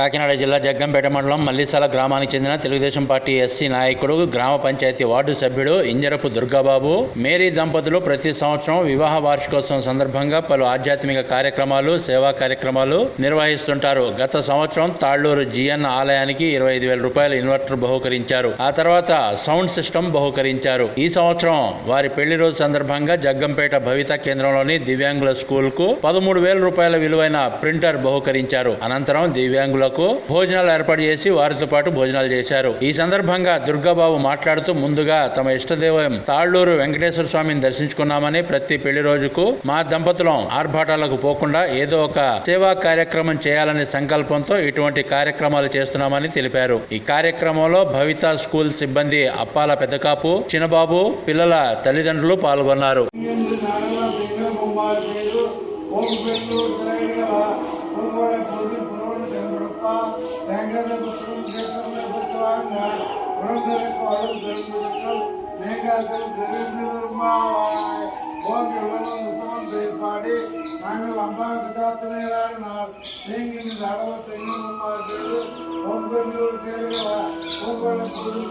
కాకినాడ జిల్లా జగ్గంపేట మండలం మల్లిసాల గ్రామానికి చెందిన తెలుగుదేశం పార్టీ ఎస్సీ నాయకుడు గ్రామ పంచాయతీ వార్డు సభ్యుడు ఇంజరపు దుర్గాబాబు. మేరీ దంపతులు ప్రతి సంవత్సరం వివాహ వార్షికోత్సవం సందర్భంగా పలు ఆధ్యాత్మిక కార్యక్రమాలు సేవా కార్యక్రమాలు నిర్వహిస్తుంటారు. గత సంవత్సరం తాళ్ళూరు జిఎన్ ఆలయానికి ఇరవై ఐదు వేల రూపాయల ఇన్వర్టర్ బహుకరించారు. ఆ తర్వాత సౌండ్ సిస్టమ్ బహుకరించారు. ఈ సంవత్సరం వారి పెళ్ళి రోజు సందర్భంగా జగ్గంపేట భవిత కేంద్రంలోని దివ్యాంగుల స్కూల్కు పదమూడు వేల రూపాయల విలువైన ప్రింటర్ బహుకరించారు. అనంతరం దివ్యాంగుల దివ్యాంగులకు భోజనాలు ఏర్పాటు చేసి వారితో పాటు భోజనాలు చేశారు ఈ సందర్భంగా దుర్గాబాబు మాట్లాడుతూ ముందుగా తమ ఇష్టదేవం తాళ్ళూరు వెంకటేశ్వర స్వామిని దర్శించుకున్నామని ప్రతి పెళ్ళి రోజుకు మా దంపతులం ఆర్భాటాలకు పోకుండా ఏదో ఒక సేవా కార్యక్రమం చేయాలనే సంకల్పంతో ఇటువంటి కార్యక్రమాలు చేస్తున్నామని తెలిపారు ఈ కార్యక్రమంలో భవిత స్కూల్ సిబ్బంది అప్పాల పెద్దకాపు చిన్నబాబు పిల్లల తల్లిదండ్రులు పాల్గొన్నారు ఓం வேங்கத புத்தகம் கேட்பவர்களை பொறுத்தவாங்க உணர்ந்தருக்கு அருள் பெருந்தவர்கள் நீங்காதல் தெரிந்து விரும்பாவாய் போன்ற உலகம் உத்தமம் செய்ப்பாடி நாங்கள் அம்பா பிதாத்தினார் நீங்கள் இந்த அடவத்தை ஒவ்வொரு கேள்விகளா ஒவ்வொரு பொருள்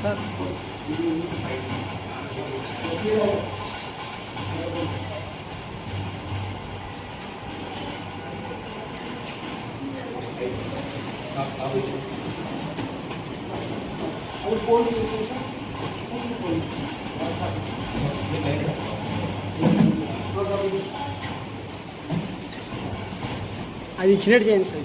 సార్. అది ఇచ్చినట్టు చేయండి సార్